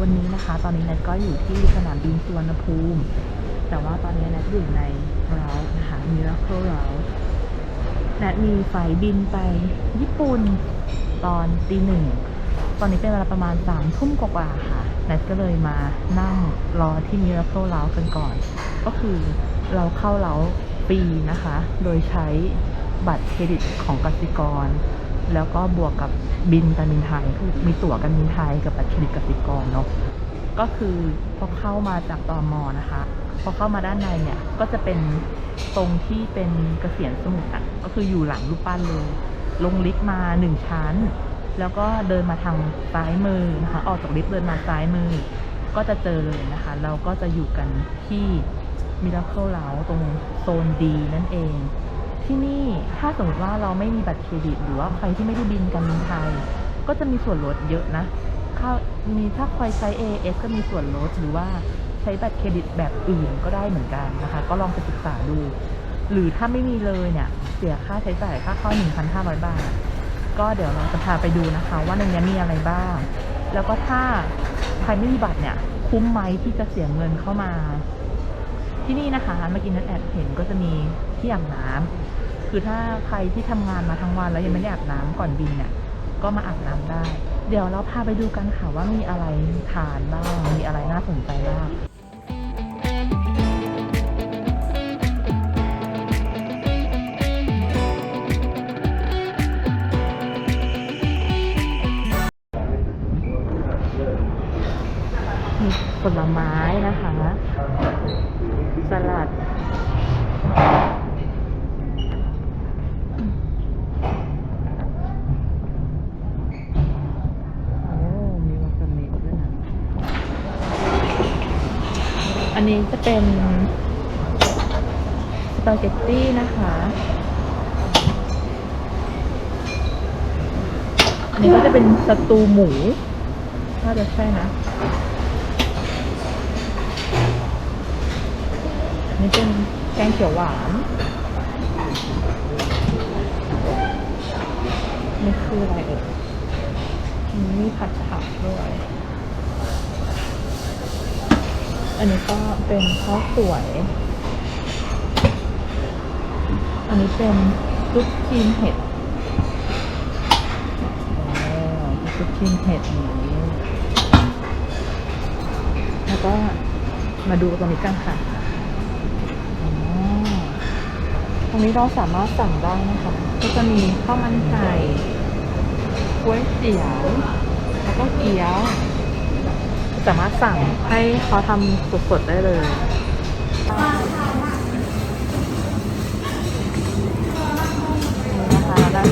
วันนี้นะคะ ตอนนี้แนทก็อยู่ที่สนามบินสุวรรณภูมิ แต่ว่าตอนนี้แนทอยู่ในเรานะคะมิราเคิลเราแนทมีไฟบินไปญี่ปุ่นตอนตีหนึ่ง ตอนนี้เป็นเวลาประมาณสามทุ่มกว่าๆค่ะแนทก็เลยมานั่งรอที่มิราเคิลเรากันก่อน ก็คือเราเข้าเราฟรีนะคะ โดยใช้บัตรเครดิตของกสิกร แล้วก็บวกกับบินการบินไทยคือมีตั๋วการบินไทยกับบัตรเครดิตกสิกรเนาะก็คือพอเข้ามาจากตอมอนะคะ พอเข้ามาด้านในเนี่ยก็จะเป็นตรงที่เป็นเกษียณสมุทรอะก็คืออยู่หลังรูปปั้นเลย ลงลิฟต์มาหนึ่งชั้น แล้วก็เดินมาทางซ้ายมือนะคะ ออกจากลิฟต์เดินมาซ้ายมือ ก็จะเจอเลยนะคะ เราก็จะอยู่กันที่มิราเคิลเลาตรงโซนดีนั่นเอง ที่นี่ถ้าสมมติว่าเราไม่มีบัตรเครดิต หรือว่าใครที่ไม่ได้บินการบินไทย ก็จะมีส่วนลดเยอะนะถ้ามีถ้าใครใช้ AS ก็มีส่วนลดหรือว่าใช้บัตรเครดิตแบบอื่นก็ได้เหมือนกันนะคะ ก็ลองไปศึกษาดู หรือถ้าไม่มีเลยเนี่ย เสียค่าใช้จ่ายค่าเข้า 1,500 บาท ก็เดี๋ยวเราจะพาไปดูนะคะ ว่าในนี้มีอะไรบ้าง แล้วก็ถ้าใครไม่มีบัตรเนี่ย คุ้มไหมที่จะเสียเงินเข้ามา ที่นี่นะคะเมื่อกี้นั้นแอบเห็นก็จะมีที่อาบน้ำคือถ้าใครที่ทำงานมาทั้งวันแล้วยังไม่ได้อาบน้ำก่อนบินเนี่ยก็มาอาบน้ำได้ เดี๋ยวเราพาไปดูกันค่ะว่ามีอะไรทานบ้างมีอะไรน่าสนใจบ้าง เป็นสปาเกตตี้นะคะอันนี้ก็จะเป็นสตูหมูน่าจะใช่นะอันนี้เป็นแกงเขียวหวานนี่คืออะไรเอ่ยมีผัดผักด้วย อันนี้ก็เป็นข้าวสวย อันนี้เป็นซุปครีมเห็ดอ๋อซุปครีมเห็ดนี้แล้วก็มาดูตรงนี้กันค่ะตรงนี้เราสามารถสั่งได้นะคะ ก็จะมีข้าวมันไก่ก๋วยเตี๋ยว แล้วก็เกี๊ยว สามารถสั่งให้เขาทำสดๆได้เลยนี่นะคะได้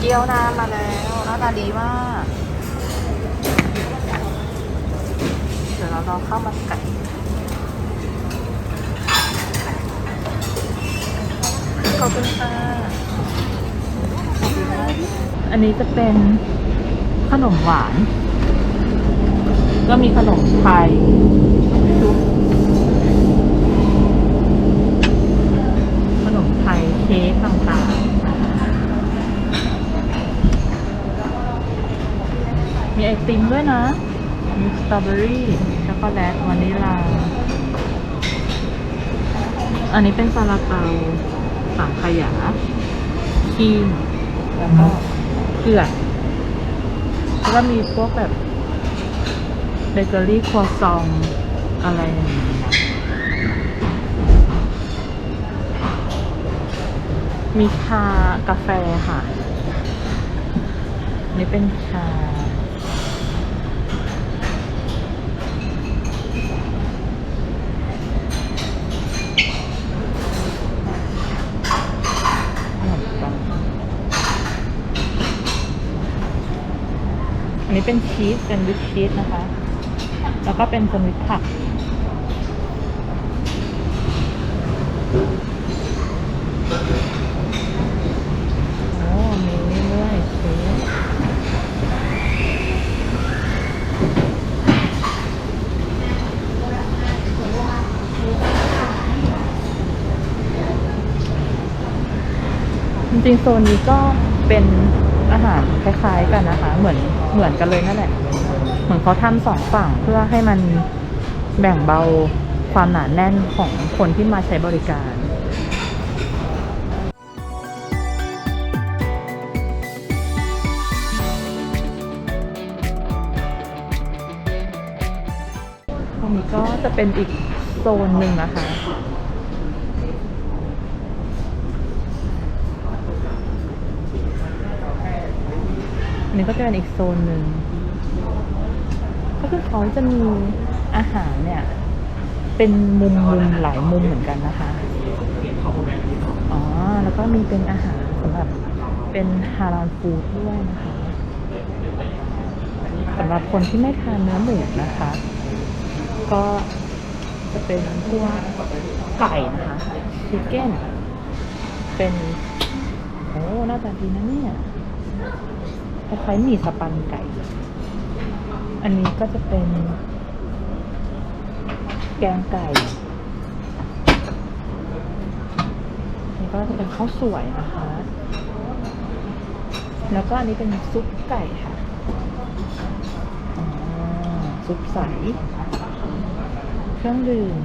เกี๊ยวน้ำมาแล้วหน้าตาดีมาก เดี๋ยวเรารอข้าวมันไก่ขอบคุณค่ะอันนี้จะเป็นขนมหวาน ก็มีขนมไทยขนมไทยเค้กต่างๆ มีไอติมด้วยนะ มีสตรอเบอรี่ช็อกโกแลตวานิลลาอันนี้เป็นซาลาเปาสังขยาครีมแล้วก็เกลือกแล้วก็มีพวกแบบ เบเกอรี่ครัวซองอะไรอย่างนี้นะมีชากาแฟค่ะ นี่เป็นชาอันนี้เป็นชีสเป็นวิชชีสนะคะ แล้วก็เป็นสมิธผักโอ้มีนี่ด้วยชีสจริงๆโซนนี้ก็เป็นอาหารคล้ายๆกันนะคะ เหมือนเหมือนกันเลยนั่นแหละ เหมือนเขาทำสองฝั่งเพื่อให้มันแบ่งเบาความหนาแน่นของคนที่มาใช้บริการตรงนี้ก็จะเป็นอีกโซนหนึ่งนะคะนนี้ก็จะเป็นอีกโซนหนึ่ง คือเขาจะมีอาหารเนี่ย เป็นมุมมุมหลายมุมเหมือนกันนะคะ อ๋อ แล้วก็มีเป็นอาหารสำหรับเป็นฮาลาลฟู้ดด้วยนะคะสำหรับคนที่ไม่ทานเนื้อหมูนะคะ ก็จะเป็นพวกไก่นะคะชิคเก้นเป็นโอ้หน้าตาดีนะเนี่ยคล้ายๆหมี่สปันไก่ อันนี้ก็จะเป็น แกงไก่นี่ก็จะเป็นข้าวสวยนะคะ แล้วก็อันนี้เป็นซุปไก่ค่ะซุปใส เครื่องดื่ม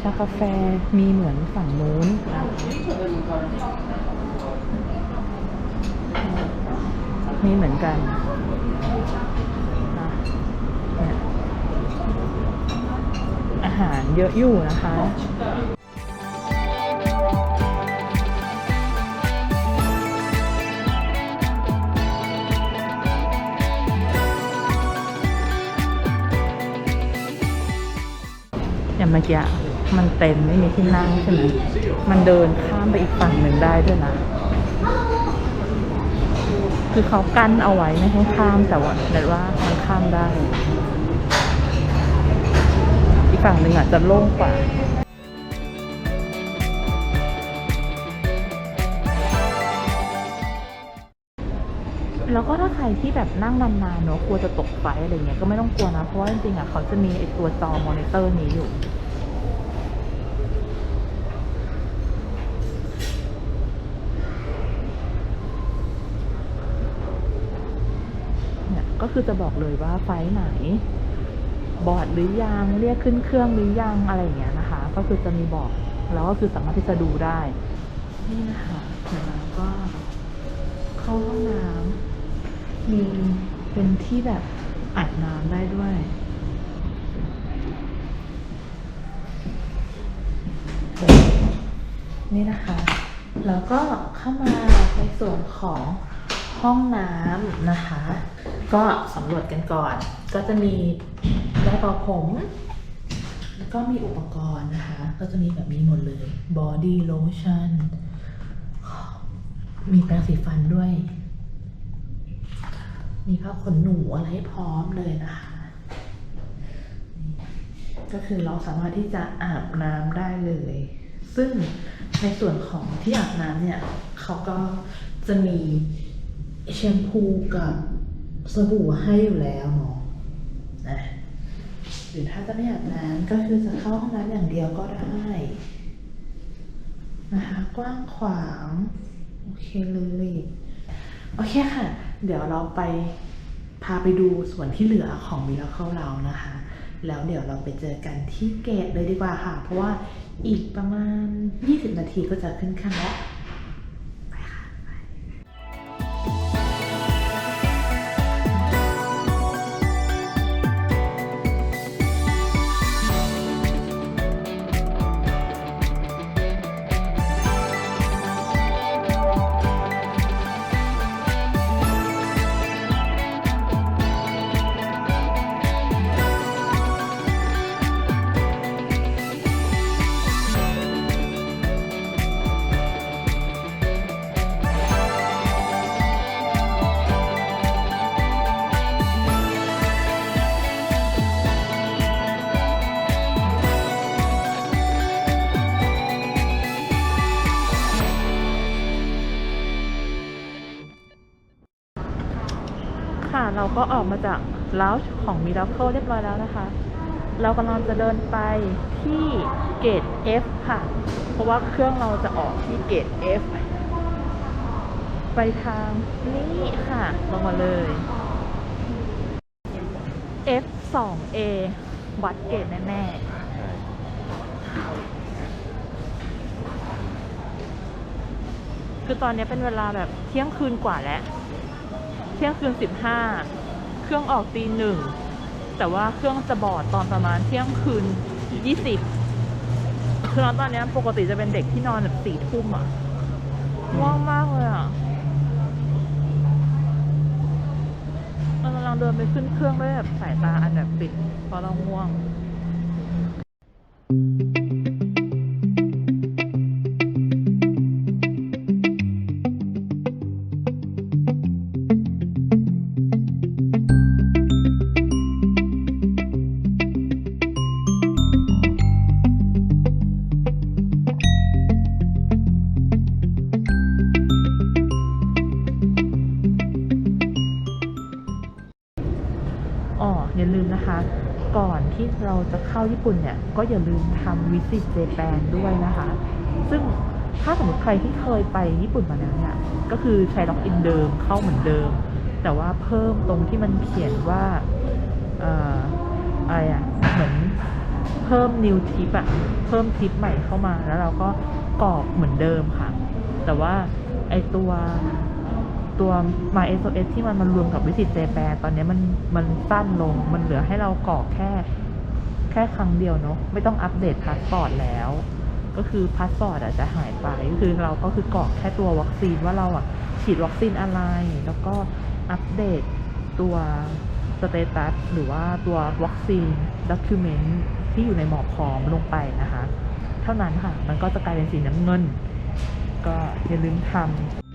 ชากาแฟ มีเหมือนฝั่งนู้นมีเหมือนกันอะเนี่ยอา หารเยอะอยู่นะคะอย่างเมื่อกี้มันเต็มไม่มีที่นั่งใช่ไหมมันเดินข้ามไปอีกฝั่งหนึ่งได้ด้วยนะ คือเขากั้นเอาไว้ไม่ให้ข้ามแต่ว่าแต่ว่ามันข้ามได้ ฝั่งหนึ่งอะจะโล่งกว่าแล้วก็ถ้าใครที่แบบนั่งนานๆเนอะกลัวจะตกไฟอะไรเงี้ยก็ไม่ต้องกลัวนะเพราะว่าจริงๆอะเขาจะมีไอตัวจอมอนิเตอร์นี้อยู่ เนี่ยก็คือจะบอกเลยว่าไฟไหน บอร์ดหรือยังเรียกขึ้นเครื่องหรือยังอะไรอย่างเงี้ยนะคะ ก็คือจะมีบอกแล้วก็คือสามารถที่จะดูได้ นี่นะคะเดี๋ยวเราก็เข้าห้องน้ำมีเป็นที่แบบอาบน้ำได้ด้วยนี่นะคะ แล้วก็เข้ามาในส่วนของห้องน้ำนะคะ ก็สำรวจกันก่อน ก็จะมี ได้เป่าผม แล้วก็มีอุปกรณ์นะคะ ก็จะมีแบบนี้หมดเลย body lotion มีแปรงสีฟันด้วย มีผ้าขนหนูอะไรให้พร้อมเลยนะคะ ก็คือเราสามารถที่จะอาบน้ำได้เลย ซึ่งในส่วนของที่อาบน้ำเนี่ยเขาก็จะมีแชมพูกับสบู่ให้อยู่แล้วเนาะ หรือถ้าจะไม่อาบน้ำก็คือจะเข้าห้องน้ำอย่างเดียวก็ได้นะคะกว้างขวางโอเคเลยโอเคค่ะ เดี๋ยวเราไปพาไปดูส่วนที่เหลือของมิราเคิลเรานะคะ แล้วเดี๋ยวเราไปเจอกันที่เกตเลยดีกว่าค่ะ เพราะว่าอีกประมาณ 20 นาทีก็จะขึ้นขั้นแล้ว ก็ออกมาจากลาวของ Miracle เรียบร้อยแล้วนะคะ เรากำลังจะเดินไปที่เกต F ค่ะ เพราะว่าเครื่องเราจะออกที่เกต F ไปทางนี้ค่ะ ลงมาเลย F 2 A วัดเกรดแน่ๆคือตอนนี้เป็นเวลาแบบเที่ยงคืนกว่าแล้ว เที่ยงคืนสิบห้า เครื่องออกตีหนึ่งแต่ว่าเครื่องจะบอดตอนประมาณเที่ยงคืนยี่สิบคือตอนเนี้ยปกติจะเป็นเด็กที่นอนแบบสี่ทุ่มอะง่วงมากเลยอะเรากำลังเดินไปขึ้นเครื่องด้วยแบบสายตาอันแบบปิดเพราะเราง่วง ที่เราจะเข้าญี่ปุ่นเนี่ย ก็อย่าลืมทำวิสิตเจแปนด้วยนะคะ ซึ่งถ้าสมมติใครที่เคยไปญี่ปุ่นมาแล้วเนี่ย ก็คือใช้ล็อกอินเดิมเข้าเหมือนเดิม แต่ว่าเพิ่มตรงที่มันเขียนว่าเอ่ออะไรอะเหมือนเพิ่ม new tip อะเพิ่มทิปใหม่เข้ามาแล้วเราก็กรอกเหมือนเดิมค่ะ แต่ว่าไอตัวตัว My SOS ที่มันมารวมกับวิสิตเจแปนตอนนี้มันมันสั้นลง มันเหลือให้เรากรอกแค่ แค่ครั้งเดียวเนาะไม่ต้องอัปเดตพาสปอร์ตแล้ว ก็คือพาสปอร์ตอาจจะหายไปคือเราก็คือกรอกแค่ตัววัคซีนว่าเราอะฉีดวัคซีนอะไร แล้วก็อัปเดตตัวสเตตัสหรือว่าตัววัคซีนด็อกิเมนต์ที่อยู่ในหมอพร้อมลงไปนะคะ เท่านั้นค่ะ มันก็จะกลายเป็นสีน้ำเงิน ก็อย่าลืมทำ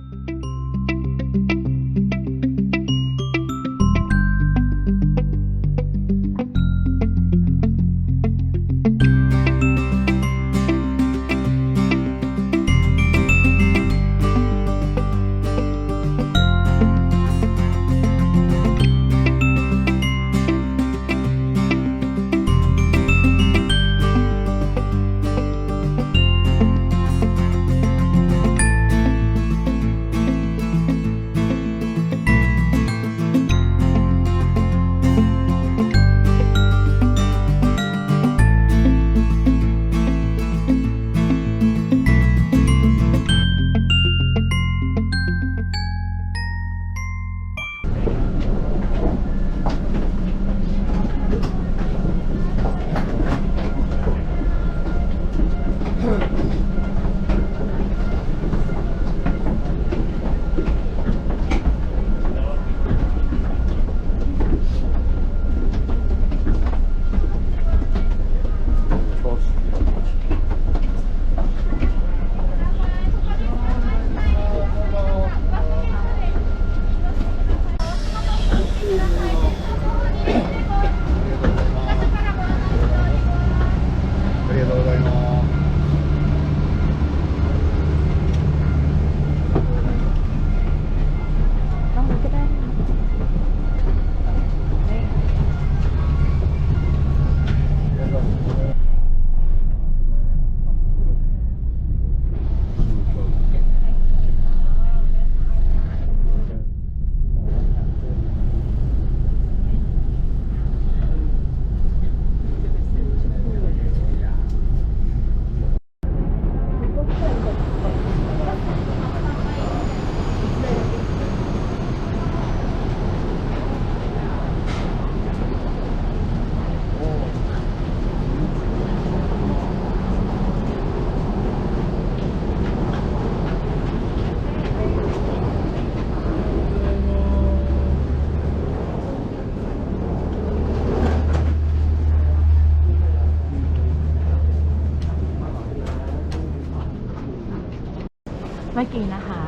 เมื่อกี้นะคะ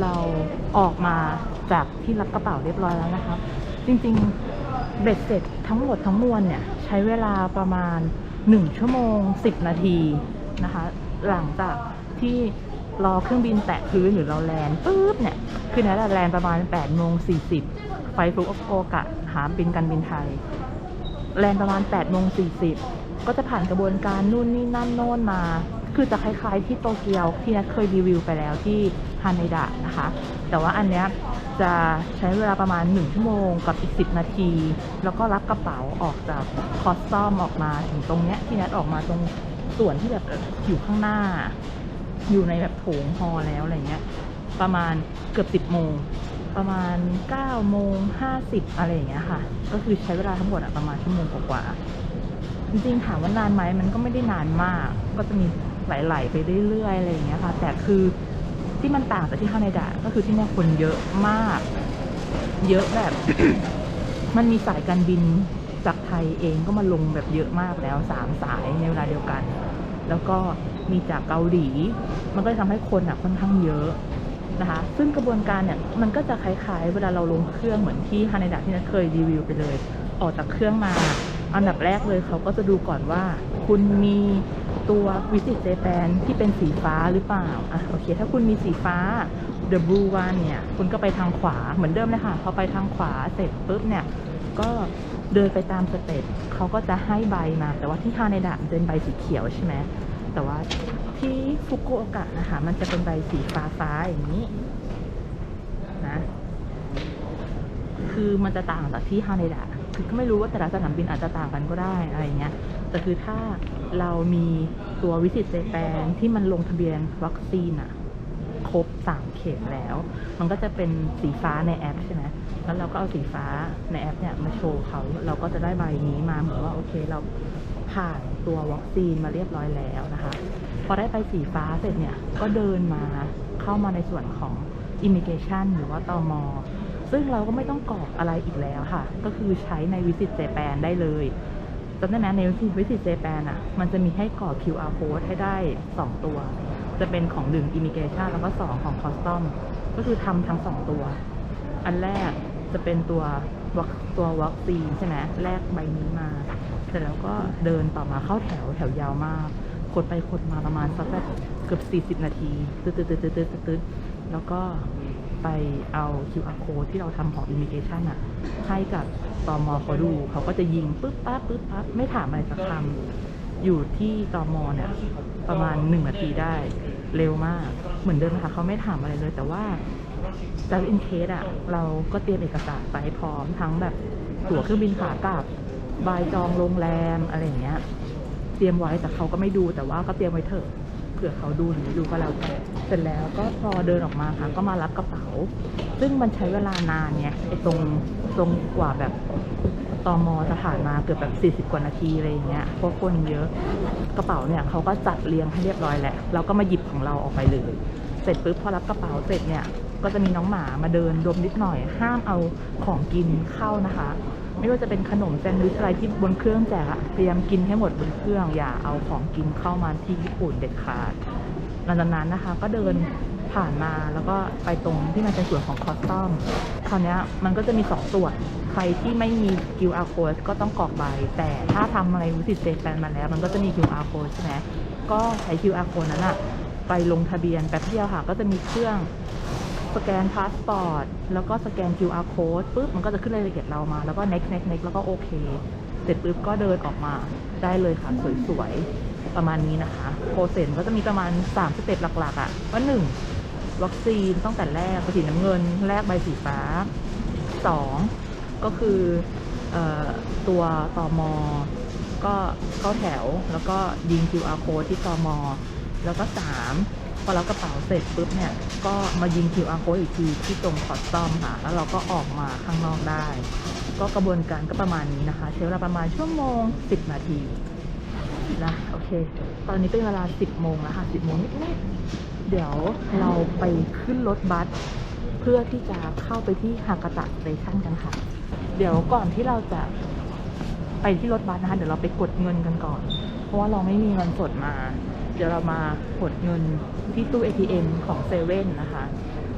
เราออกมาจากที่รับกระเป๋าเรียบร้อยแล้วนะคะจริงๆเบ็ดเสร็จทั้งหมดทั้งมวลเนี่ย ใช้เวลาประมาณ 1 ชั่วโมง 10 นาทีนะคะ หลังจากที่รอเครื่องบินแตะพื้นหรือเราแลนด์ปุ๊บเนี่ยคือนัดแลนด์ประมาณ8โมง40ไฟฟลุกโอกะหาบินการบินไทย แลนด์ประมาณ8โมง40ก็จะผ่านกระบวนการนู่นนี่นั่นโน่นมา คือจะคล้ายๆที่โตเกียวที่นัทเคยรีวิวไปแล้วที่ฮานิดะนะคะ แต่ว่าอันเนี้ยจะใช้เวลาประมาณ 1 ชั่วโมงกับอีก 10 นาที แล้วก็รับกระเป๋าออกจากคอสตอมออกมาถึงตรงเนี้ยที่นัดออกมาตรงส่วนที่แบบอยู่ข้างหน้า อยู่ในแบบโถงฮอลแล้วอะไรเงี้ยประมาณเกือบ 10 โมง ประมาณ9โมง50 อะไรอย่างเงี้ยค่ะ ก็คือใช้เวลาทั้งหมดประมาณชั่วโมงกว่าจริงๆถามว่านานไหมมันก็ไม่ได้นานมาก ก็จะมี ไหลๆไปเรื่อยๆอะไรอย่างเงี้ยค่ะ แต่คือที่มันต่างจากที่ฮานาดะก็คือที่เนี่ยคนเยอะมาก เยอะแบบ มันมีสายการบินจากไทยเองก็มาลงแบบเยอะมากแล้วสามสายในเวลาเดียวกัน แล้วก็มีจากเกาหลี มันก็เลยทำให้คนอะค่อนข้างเยอะนะคะ ซึ่งกระบวนการเนี่ยมันก็จะคล้ายๆ เวลาเราลงเครื่องเหมือนที่ฮานาดะที่นัทเคยรีวิวไปเลย ออกจากเครื่องมา อันดับแรกเลยเขาก็จะดูก่อนว่า คุณมี ตัววิสิตเจแปนที่เป็นสีฟ้าหรือเปล่า อะโอเค ถ้าคุณมีสีฟ้า The Blue One เนี่ย คุณก็ไปทางขวาเหมือนเดิมเลยค่ะ พอไปทางขวาเสร็จปุ๊บเนี่ย ก็เดินไปตามสเต็ปเขาก็จะให้ใบมา แต่ว่าที่ฮาในดะเป็นใบสีเขียวใช่ไหมแต่ว่าที่ฟุกุโอกะนะคะ มันจะเป็นใบสีฟ้าฟ้าอย่างนี้นะคือมันจะต่างจากที่ฮาในดะคือก็ไม่รู้ว่าแต่ละสนามบินอาจจะต่างกันก็ได้อะไรเงี้ย แต่คือถ้าเรามีตัววิสิตเจแปนที่มันลงทะเบียนวัคซีนอะครบสามเข็มแล้ว มันก็จะเป็นสีฟ้าในแอปใช่ไหมแล้วเราก็เอาสีฟ้าในแอปเนี่ยมาโชว์เขา เราก็จะได้ใบนี้มาเหมือนว่าโอเคเราผ่านตัววัคซีนมาเรียบร้อยแล้วนะคะ พอได้ไปสีฟ้าเสร็จเนี่ยก็เดินมาเข้ามาในส่วนของ Immigration หรือว่าตอมอซึ่งเราก็ไม่ต้องกรอกอะไรอีกแล้วค่ะ ก็คือใช้ในวิสิตเจแปนได้เลย จำได้ไหมในวิสิตเจแปนอะ มันจะมีให้กรอก QR code ให้ได้ 2 ตัว จะเป็นของหนึ่ง Immigration แล้วก็ 2 ของ Custom ก็คือทำทั้ง 2 ตัว อันแรกจะเป็นตัววัคตัววัคซีนใช่ไหมแลกใบนี้มา เสร็จแล้วก็เดินต่อมาเข้าแถวแถวยาวมากกดไปกดมาประมาณสักแบบเกือบ 40 นาทีตึ๊ดตึ๊ดตึ๊ดตึ๊ดตึ๊ดแล้วก็ไปเอา QR code ที่เราทำของ immigration อะให้กับ ตอมอเขาดู เขาก็จะยิงปึ๊บปั๊บปึ๊บปั๊บไม่ถามอะไรสักคำอยู่ที่ตอมอเนี่ยประมาณ1นาทีได้ เร็วมาก เหมือนเดิมนะคะเขาไม่ถามอะไรเลย แต่ว่าจะอินเคสอะเราก็เตรียมเอกสารไปพร้อมทั้งแบบตั๋วเครื่องบินขากลับ บายจองโรงแรมอะไรอย่างเงี้ย เตรียมไว้แต่เขาก็ไม่ดูแต่ว่าก็เตรียมไว้เถอะ ผื่อเขาดูหรือดูก็แล้วแต่เสร็จแล้วก็พอเดินออกมาค่ะ ก็มารับกระเป๋า ซึ่งมันใช้เวลานานเนี่ยตรงตรงกว่าแบบตอมอจะผ่านมาเกือบแบบ40 กว่านาทีอะไรอย่างเงี้ยเพราะคนเยอะกระเป๋าเนี่ยเขาก็จัดเรียงให้เรียบร้อยแล้วเราก็มาหยิบของเราออกไปเลย เสร็จปุ๊บพอรับกระเป๋าเสร็จเนี่ยก็จะมีน้องหมามาเดินดมนิดหน่อย ห้ามเอาของกินเข้านะคะ ไม่ว่าจะเป็นขนมแซนด์วิชอะไรที่บนเครื่องแจกอะพยายามกินให้หมดบนเครื่อง อย่าเอาของกินเข้ามาที่ญี่ปุ่นเด็ดขาดหลังจากนั้นนะคะ ก็เดินผ่านมาแล้วก็ไปตรงที่มันเป็นส่วนของคอสตอมคราวนี้มันก็จะมีสองส่วน ใครที่ไม่มี QR code ก็ต้องกรอกใบ แต่ถ้าทำอะไรวิสิตเจแปนมาแล้ว มันก็จะมี QR code ใช่ไหมก็ใช้ QR code นั้นอะไปลงทะเบียนแป๊บเดียวค่ะ ก็จะมีเครื่อง สแกนพาสปอร์ตแล้วก็สแกน QR code ปุ๊บมันก็จะขึ้นรายละเอียดเรามา แล้วก็ next next next แล้วก็โอเค เสร็จปุ๊บก็เดินออกมาได้เลยค่ะ สวยๆ ประมาณนี้นะคะโปรเซสก็จะมีประมาณ 3 สเต็ปหลักๆอะ่ะว่าหนึ่งวัคซีนตั้งแต่แรกสีน้ำเงิน แรกใบสีฟ้า 2 ก็คือออตัวตอมอก็เข้าแถวแล้วก็ยิง QR code ที่ตอมอแล้วก็สาม พอรับกระเป๋าเสร็จปุ๊บเนี่ย ก็มายิง QR code อีกทีที่ตรงคอสตอมค่ะ แล้วเราก็ออกมาข้างนอกได้ ก็กระบวนการก็ประมาณนี้นะคะ ใช้เวลาประมาณชั่วโมง 10 นาทีนะโอเค ตอนนี้เป็นเวลา 10 โมงแล้วค่ะ 10 โมงนิดๆ เดี๋ยวเราไปขึ้นรถบัสเพื่อที่จะเข้าไปที่ฮากาตะสเตชันกันค่ะ เดี๋ยวก่อนที่เราจะไปที่รถบัสนะคะ เดี๋ยวเราไปกดเงินกันก่อน เพราะว่าเราไม่มีเงินสดมา เดี๋ยวเรามากดเงินที่ตู้ ATM ของเซเว่นนะคะ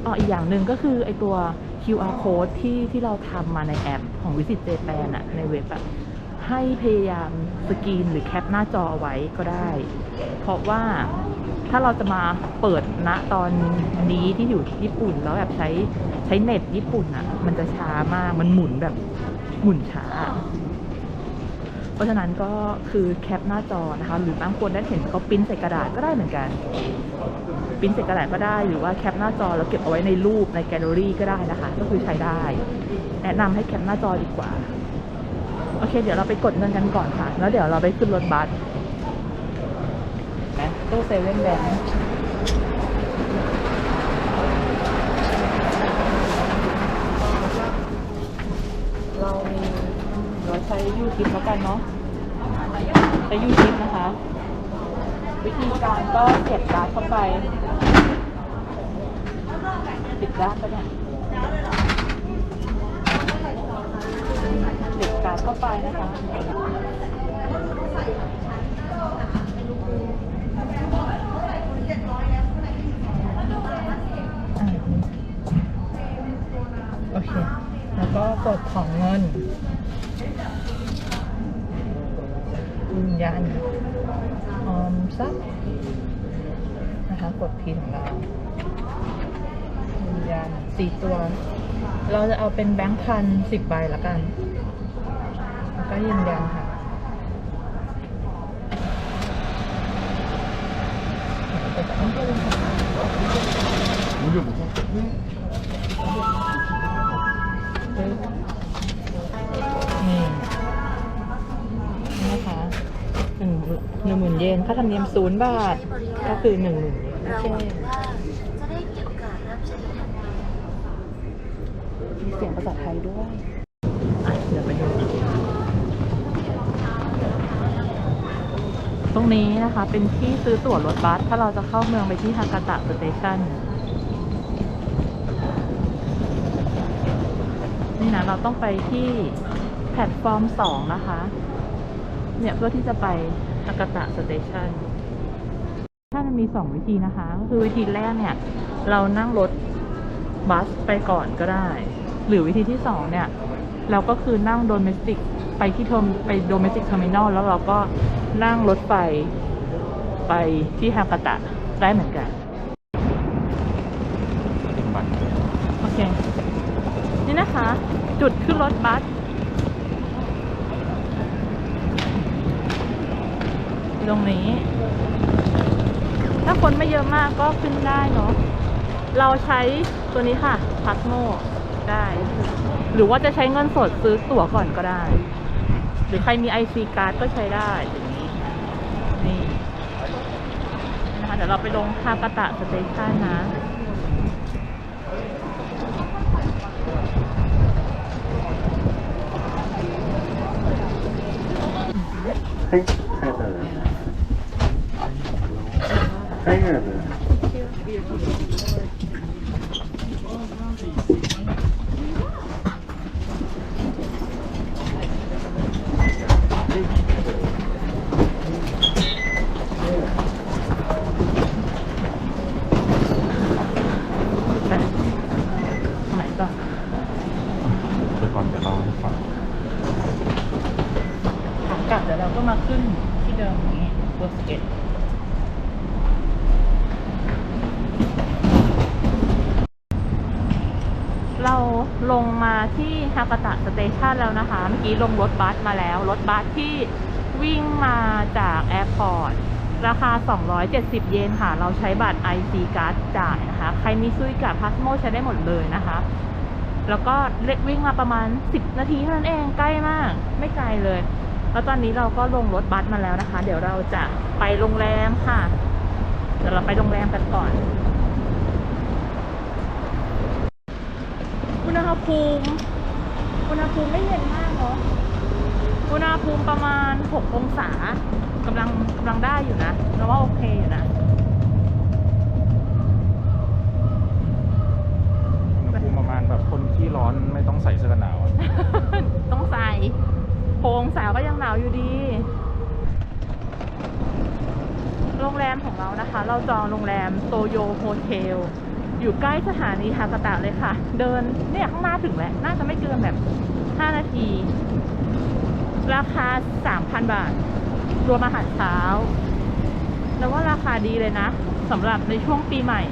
อ๋ออีกอย่างหนึ่งก็คือไอตัว QR code ที่ที่เราทำมาในแอปของ Visit Japan อะในเว็บอะให้พยายามสกรีนหรือแคปหน้าจอเอาไว้ก็ได้ เพราะว่าถ้าเราจะมาเปิดณตอนนี้ที่อยู่ญี่ปุ่นแล้วแบบใช้ใช้เน็ตญี่ปุ่นอะมันจะช้ามากมันหมุนแบบหมุนช้า เพราะฉะนั้นก็คือแคปหน้าจอนะคะ หรือบางคนได้เห็นเขาปิ้นใส่กระดาษก็ได้เหมือนกันปิ้นใส่กระดาษก็ได้หรือว่าแคปหน้าจอแล้วเก็บเอาไว้ในรูปในแกลเลอรี่ก็ได้นะคะ ก็คือใช้ได้ แนะนำให้แคปหน้าจอดีกว่าโอเค เดี๋ยวเราไปกดเงินกันก่อนค่ะ แล้วเดี๋ยวเราไปขึ้นรถบัสนะตู้เซเว่นแบงค์เรามีเรา ใช้ยูทิปแล้วกันเนาะใช้ยูทิปนะคะ วิธีการก็เก็บการ์ดเข้าไปติดด้านไปเนี่ยเด็กการ์ดเข้าไปนะคะโอเค แล้วก็กดของเงิน ยืนยันออมทรัพย์นะคะกดพีของเรายืนยันสี่ตัว เราจะเอาเป็นแบงค์พันสิบใบละกัน แล้วก็ยืนยันค่ะนี่ หนึ่งหมื่นเยนค่าธรรมเนียมศูนย์บาท ก็คือหนึ่งหมื่นเยนเราโอหวังเคมีโอกาสรับใช้ท่านมีเสียงภาษาไทยด้วยเดี๋ยวไปดูตรงนี้นะคะ เป็นที่ซื้อตั๋วรถบัส ถ้าเราจะเข้าเมืองไปที่ฮากาตะสเตชันนี่นะ เราต้องไปที่แพลตฟอร์มสองนะคะ เนี่ยเพื่อที่จะไป ฮากาตะสเตชันถ้ามันมีสองวิธีนะคะ ก็คือวิธีแรกเนี่ย เรานั่งรถบัสไปก่อนก็ได้ หรือวิธีที่สองเนี่ย เราก็คือนั่งโดเมสติกไปที่ทมไปโดเมสติกเทอร์มินอลแล้วเราก็นั่งรถไฟไปที่ฮากาตะได้เหมือนกัน โอเค นี่นะคะ จุดขึ้นรถบัส ตรงนี้ ถ้าคนไม่เยอะมากก็ขึ้นได้เนาะเราใช้ตัวนี้ค่ะพัสโมได้ หรือว่าจะใช้เงินสดซื้อตั๋วก่อนก็ได้ หรือใครมีไอซีการ์ดก็ใช้ได้อย่างนี้นี่นะคะเดี๋ยวเราไปลงคากระตะสเตชันนะเฮ้ย Hang on ชันแล้วนะคะ เมื่อกี้ลงรถบัสมาแล้ว รถบัสที่วิ่งมาจากแอร์พอร์ตราคา 270 เยนค่ะ เราใช้บัตร IC Card จ่ายนะคะ ใครมีซุยกับพาสโมใช้ได้หมดเลยนะคะ แล้วก็เล็กวิ่งมาประมาณ 10 นาทีเท่านั้นเอง ใกล้มาก ไม่ไกลเลย แล้วตอนนี้เราก็ลงรถบัสมาแล้วนะคะ เดี๋ยวเราจะไปโรงแรมค่ะ เดี๋ยวเราไปโรงแรมกันก่อน อุณหภูมิ อุณหภูมิไม่เย็นมากเนาะอุณหภูมิประมาณ 6 องศากำลังกำลังได้อยู่นะเราว่าโอเคอยู่นะอุณหภูมิประมาณแบบคนที่ร้อนไม่ต้องใส่เสื้อกันหนาวอะต้องใส่โพงสาวก็ยังหนาวอยู่ดี โรงแรมของเรานะคะ เราจองโรงแรมโตโยโฮเทล อยู่ใกล้สถานีฮากาตะเลยค่ะ เดินเนี่ยข้างหน้าถึงแล้ว น่าจะไม่เกินแบบ 5 นาที ราคา 3,000 บาท รวมอาหารเช้า แล้วว่าราคาดีเลยนะสำหรับในช่วงปีใหม่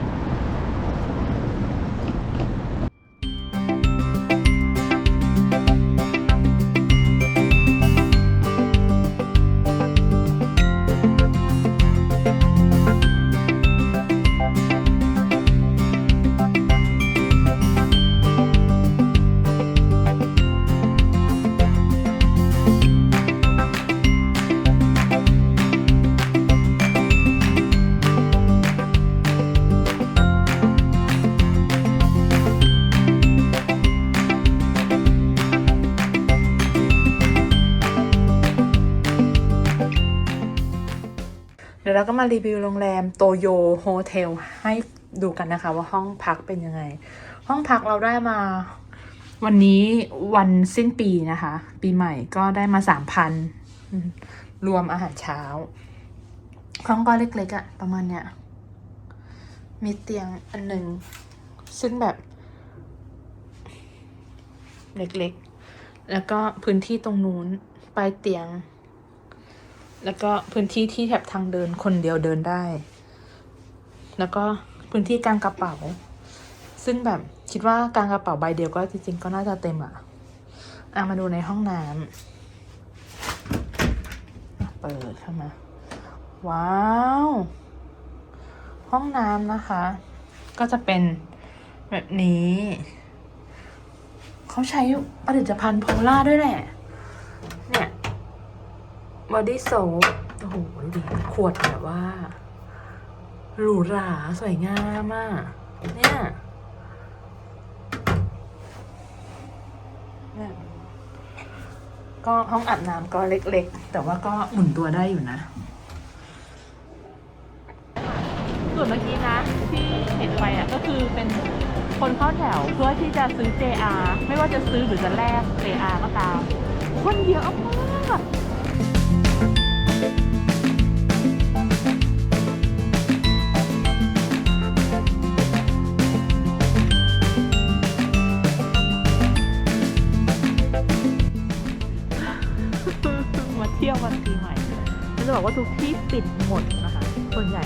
มารีวิวโรงแรมโตโยโฮเทลให้ดูกันนะคะ ว่าห้องพักเป็นยังไง ห้องพักเราได้มา วันนี้วันสิ้นปีนะคะ ปีใหม่ก็ได้มาสามพันรวมอาหารเช้า ห้องก็เล็กๆอะประมาณเนี้ยมีเตียงอันหนึ่งซึ่งแบบเล็กๆ แล้วก็พื้นที่ตรงนู้นปลายเตียง แล้วก็พื้นที่ที่แถบทางเดินคนเดียวเดินได้ แล้วก็พื้นที่กลางกระเป๋า ซึ่งแบบคิดว่ากลางกระเป๋าใบเดียวก็จริงๆก็น่าจะเต็มอะอะมาดูในห้องน้ำเปิดเข้ามา ว้าว ห้องน้ำนะคะ ก็จะเป็นแบบนี้ เขาใช้ผลิตภัณฑ์โพล่าด้วยแหละ บอดี้โซปโอ้โหดูดิขวดแบบว่า หรูหรา สวยงามอะเนี่ยเนี่ยก็ห้องอาบน้ำก็เล็กๆ แต่ว่าก็หมุนตัวได้อยู่นะ ส่วนเมื่อกี้นะ ที่เห็นไปอะก็คือเป็นคนเข้าแถวเพื่อที่จะซื้อ JR ไม่ว่าจะซื้อหรือจะแลก JR ก็ตาม คนเยอะมาก ววันปีใหม่ฉันจะบอกว่าทุกที่ปิดหมดนะคะ ส่วนใหญ่